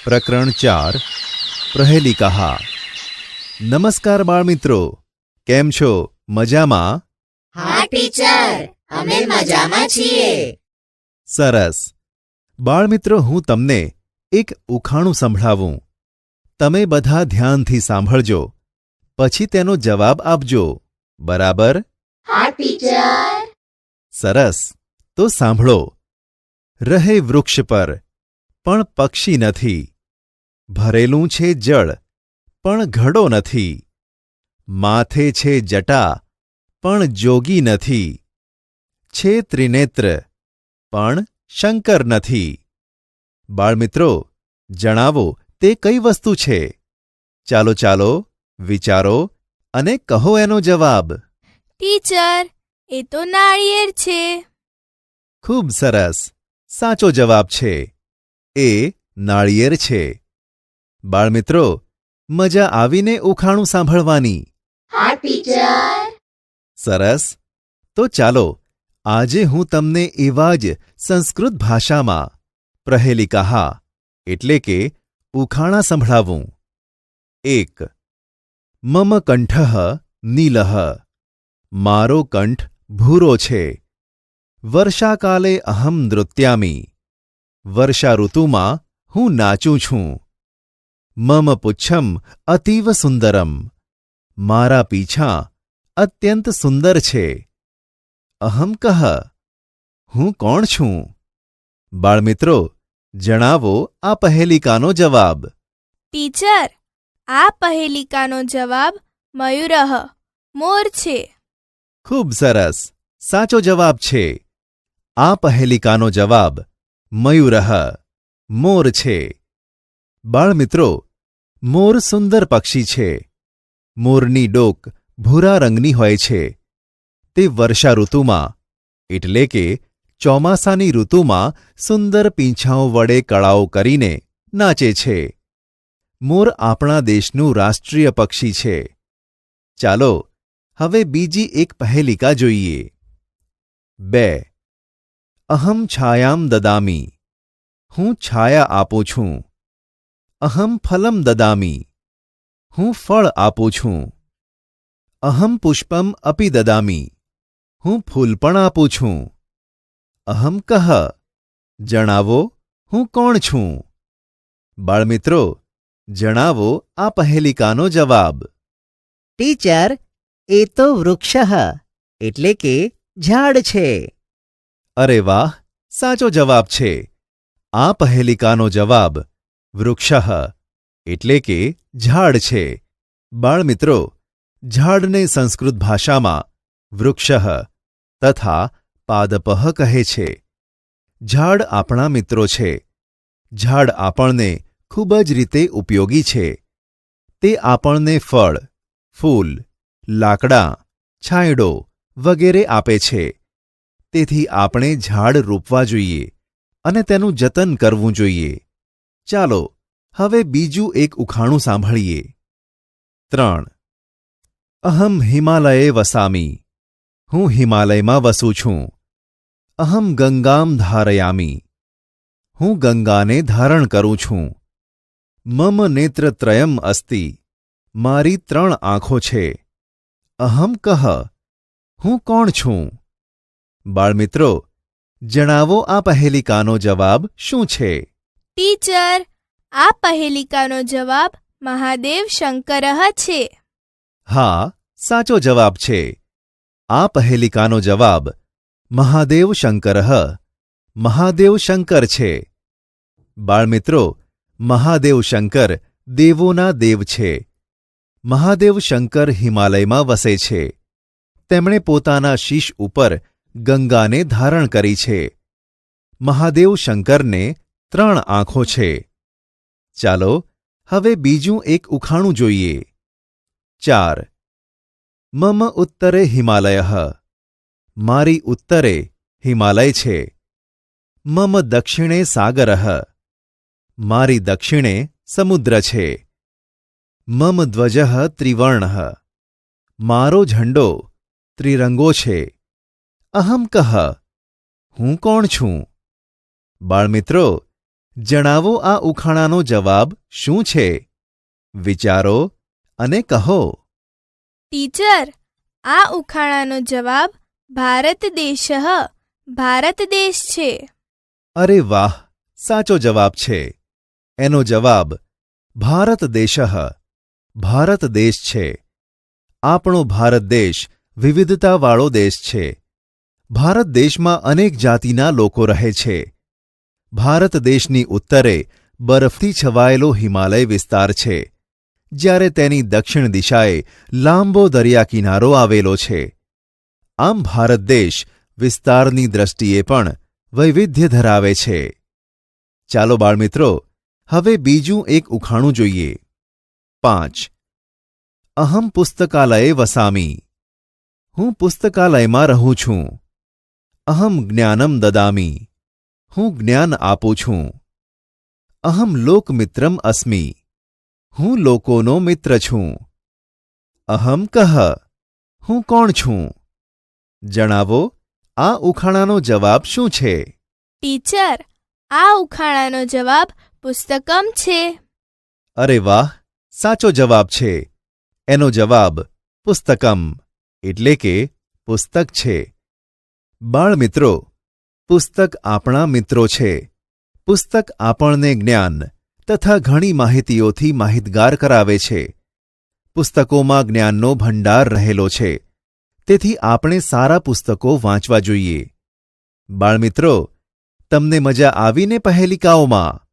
પ્રકરણ ચાર પ્રહેલિકાહા નમસ્કાર બાળમિત્રો કેમ છો મજામાં હા ટીચર અમે મજામાં છીએ સરસ બાળમિત્રો હું તમને એક ઉખાણું સંભળાવું તમે બધા ધ્યાનથી સાંભળજો પછી તેનો જવાબ આપજો બરાબર હા ટીચર સરસ તો સાંભળો રહે વૃક્ષ પર પણ પક્ષી નથી. ભરેલું છે જળ પણ ઘડો નથી. માથે છે જટા પણ જોગી નથી. છે ત્રિનેત્ર પણ શંકર નથી. બાળમિત્રો જણાવો તે કઈ વસ્તુ છે? ચાલો ચાલો વિચારો અને કહો એનો જવાબ. ટીચર એ તો નાળિયેર છે. ખૂબ સરસ. સાચો જવાબ છે. એ નાળિયેર છે. બાળમિત્રો મજા આવીને ઉખાણું સાંભળવાની. સરસ. તો ચાલો આજે હું તમને એવા જ સંસ્કૃત ભાષામાં પ્રહેલિકાહા એટલે કે ઉખાણા સંભળાવું. એક મમ કંઠઃ નીલઃ. મારો કંઠ ભૂરો છે. વર્ષાકાલે અહમ નૃત્યામી. વર્ષા ઋતુમાં હું નાચું છું. મમ પુચ્છમ અતીવ સુંદરમ. મારા પીછા અત્યંત સુંદર છે. અહમ કહ હું કોણ છું? બાળમિત્રો જણાવો આ પહેલિકાનો જવાબ. ટીચર આ પહેલિકાનો જવાબ મયુરહ મોર છે. ખૂબ સરસ સાચો જવાબ છે. આ પહેલિકાનો જવાબ મયુરહ મોર છે. બાળમિત્રો, મોર સુંદર પક્ષી છે. મોરની ડોક ભૂરા રંગની હોય છે. તે વર્ષા ઋતુમાં, એટલે કે ચોમાસાની ઋતુમાં સુંદર પીંછાઓ વડે કળાઓ કરીને નાચે છે. મોર આપણા દેશનું રાષ્ટ્રીય પક્ષી છે. ચાલો, હવે બીજી એક પહેલિકા જોઈએ. બે અહમ છાયામ દદામી, હું છાયા આપું છું. અહમ ફલમ દદામી, હું ફળ આપું છું. અહમ પુષ્પમ અપી દદામી, હું ફૂલ પણ આપું છું. અહમ કહ, જણાવો, હું કોણ છું? બાળમિત્રો, જણાવો આ પહેલિકાનો જવાબ. ટીચર, એ તો વૃક્ષ, એટલે કે ઝાડ છે. અરે વાહ, સાચો જવાબ છે. આ પહેલિકાનો જવાબ વૃક્ષ, એટલે કે ઝાડ છે. બાળમિત્રો, ઝાડને સંસ્કૃત ભાષામાં વૃક્ષ તથા પાદપહ કહે છે. ઝાડ આપણા મિત્રો છે. ઝાડ આપણને ખૂબ જ રીતે ઉપયોગી છે. તે આપણને ફળ, ફૂલ, લાકડા, છાંયડો વગેરે આપે છે. તેથી આપણે ઝાડ રોપવા જોઈએ અને તેનું જતન કરવું જોઈએ. ચાલો, હવે બીજું એક ઉખાણું સાંભળીએ. ત્રણ. અહમ હિમાલયે વસામી. હું હિમાલયમાં વસું છું. અહમ ગંગામ ધારયામી. હું ગંગાને ધારણ કરું છું. મમ નેત્રત્રયમ અસ્તિ. મારી ત્રણ આંખો છે. અહમ કહ. હું કોણ છું? બાળમિત્રો જણાવો આ પહેલિકાનો જવાબ શું છે? ટીચર આ પહેલિકાનો જવાબ મહાદેવ શંકરહ છે. હા સાચો જવાબ છે. આ પહેલિકાનો જવાબ મહાદેવ શંકરઃ મહાદેવ શંકર છે. બાળમિત્રો મહાદેવ શંકર દેવોના દેવ છે. મહાદેવ શંકર હિમાલયમાં વસે છે. તેમણે પોતાના શીશ ઉપર ગંગાને ધારણ કરી છે. મહાદેવ શંકરને ત્રણ આંખો છે. ચાલો, હવે બીજું એક ઉખાણું જોઈએ. ચાર. મમ ઉત્તરે હિમાલય. મારી ઉત્તરે હિમાલય છે. મમ દક્ષિણે સાગર. મારી દક્ષિણે સમુદ્ર છે. મમ ધ્વજ ત્રિવર્ણ. મારો ઝંડો ત્રિરંગો છે. અહમ કહ. હું કોણ છું? બાળમિત્રો જણાવો આ ઉખાણાનો જવાબ શું છે? વિચારો અને કહો. ટીચર આ ઉખાણાનો જવાબ ભારત દેશ ભારત દેશ છે. અરે વાહ સાચો જવાબ છે. એનો જવાબ ભારત દેશ ભારત દેશ છે. આપણો ભારત દેશ વિવિધતાવાળો દેશ છે. ભારત દેશમાં અનેક જાતિના લોકો રહે છે. ભારત દેશની ઉત્તરે બરફથી છવાયેલો હિમાલય વિસ્તાર છે. જ્યારે તેની દક્ષિણ દિશાએ લાંબો દરિયા કિનારો આવેલો છે. આમ ભારત દેશ વિસ્તારની દ્રષ્ટિએ પણ વૈવિધ્ય ધરાવે છે. ચાલો બાળમિત્રો, હવે બીજું એક ઉખાણું જોઈએ. પાંચ. અહમ પુસ્તકાલયે વસામી. હું પુસ્તકાલયમાં રહું છું. અહમ જ્ઞાનમ દદામી હું જ્ઞાન આપું છું અહમ લોકમિત્રમ અસ્મિ હું લોકોનો મિત્ર છું અહમ કહ હું કોણ છું જણાવો આ ઉખાણાનો જવાબ શું છે? ટીચર આ ઉખાણાનો જવાબ પુસ્તકમ છે અરે વાહ સાચો જવાબ છે એનો જવાબ પુસ્તકમ એટલે કે પુસ્તક છે બાળમિત્રો પુસ્તક આપણા મિત્રો છે. પુસ્તક આપણને જ્ઞાન તથા ઘણી માહિતીઓથી માહિતગાર કરાવે છે. પુસ્તકોમાં જ્ઞાનનો ભંડાર રહેલો છે. તેથી આપણે સારા પુસ્તકો વાંચવા જોઈએ. બાળમિત્રો તમને મજા આવીને પહેલિકાઓમાં.